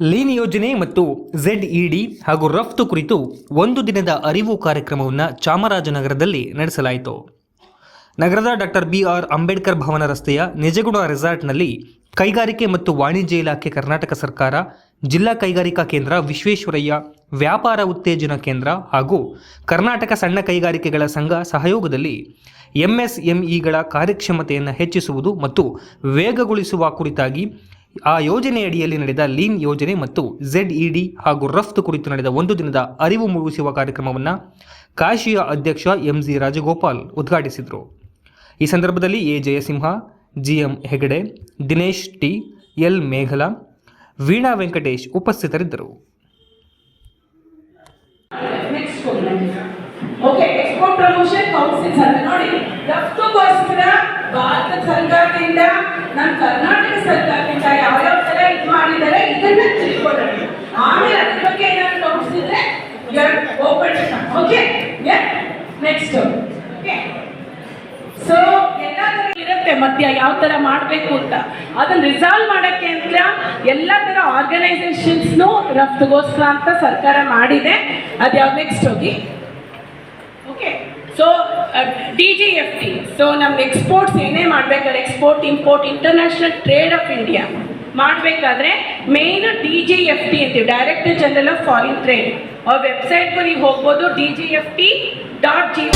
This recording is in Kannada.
ಲೀನ್ ಯೋಜನೆ ಮತ್ತು ಝೆಡ್ ಇಡಿ ಹಾಗೂ ರಫ್ತು ಕುರಿತು ಒಂದು ದಿನದ ಅರಿವು ಕಾರ್ಯಕ್ರಮವನ್ನು ಚಾಮರಾಜನಗರದಲ್ಲಿ ನಡೆಸಲಾಯಿತು. ನಗರದ doctor B R Ambedkar Bhavan ರಸ್ತೆಯ ನಿಜಗುಣ ರೆಸಾರ್ಟ್ನಲ್ಲಿ ಕೈಗಾರಿಕೆ ಮತ್ತು ವಾಣಿಜ್ಯ ಇಲಾಖೆ ಕರ್ನಾಟಕ ಸರ್ಕಾರ, ಜಿಲ್ಲಾ ಕೈಗಾರಿಕಾ ಕೇಂದ್ರ ವಿಶ್ವೇಶ್ವರಯ್ಯ, ವ್ಯಾಪಾರ ಉತ್ತೇಜನ ಕೇಂದ್ರ ಹಾಗೂ ಕರ್ನಾಟಕ ಸಣ್ಣ ಕೈಗಾರಿಕೆಗಳ ಸಂಘ ಸಹಯೋಗದಲ್ಲಿ ಎಂಎಸ್ಎಂಇಗಳ ಕಾರ್ಯಕ್ಷಮತೆಯನ್ನು ಹೆಚ್ಚಿಸುವುದು ಮತ್ತು ವೇಗಗೊಳಿಸುವ ಕುರಿತಾಗಿ ಆ ಯೋಜನೆಯಡಿಯಲ್ಲಿ ನಡೆದ ಲೀನ್ ಯೋಜನೆ ಮತ್ತು ಝೆಡ್ ಇಡಿ ಹಾಗೂ ರಫ್ತು ಕುರಿತು ನಡೆದ ಒಂದು ದಿನದ ಅರಿವು ಮೂಡಿಸುವ ಕಾರ್ಯಕ್ರಮವನ್ನು ಕಾಶಿಯ ಅಧ್ಯಕ್ಷ ಎಂ ಜಿ ರಾಜಗೋಪಾಲ್ ಉದ್ಘಾಟಿಸಿದರು. ಈ ಸಂದರ್ಭದಲ್ಲಿ A Jayasimha G M Hegde, Dinesh T, L Meghala, Veena Venkatesh ಉಪಸ್ಥಿತರಿದ್ದರು. ಭಾರತ ಸರ್ಕಾರದಿಂದ, ನಮ್ಮ ಕರ್ನಾಟಕ ಸರ್ಕಾರದಿಂದ ಓಕೆ ನೆಕ್ಸ್ಟ್ ಓಕೆ ಸೊ ಎಲ್ಲ ತರ ಇರುತ್ತೆ ಮಧ್ಯ ಯಾವ ತರ ಮಾಡಬೇಕು ಅಂತ. ಅದನ್ನ ರಿಸಾಲ್ವ್ ಮಾಡಕ್ಕೆ ಅಂತ ಎಲ್ಲ ಥರ ಆರ್ಗನೈಸೇಷನ್ಸ್ನು ರಫ್ತುಗೋಸ್ಕರ ಅಂತ ಸರ್ಕಾರ ಮಾಡಿದೆ. ಅದ್ಯಾವ ನೆಕ್ಸ್ಟ್ ಹೋಗಿ? Okay so D G F T so ನಮ್ಮ ಎಕ್ಸ್ಪೋರ್ಟ್ಸ್ ಏನೇ ಮಾಡಬೇಕಾದ್ರೆ export import international trade of India ಮಾಡಬೇಕಾದ್ರೆ main D G F T ಅಂತೀವಿ. Director general of foreign trade ಅವ್ರ ವೆಬ್ಸೈಟ್ಗೂ ನೀವು ಹೋಗ್ಬೋದು D G F T dot G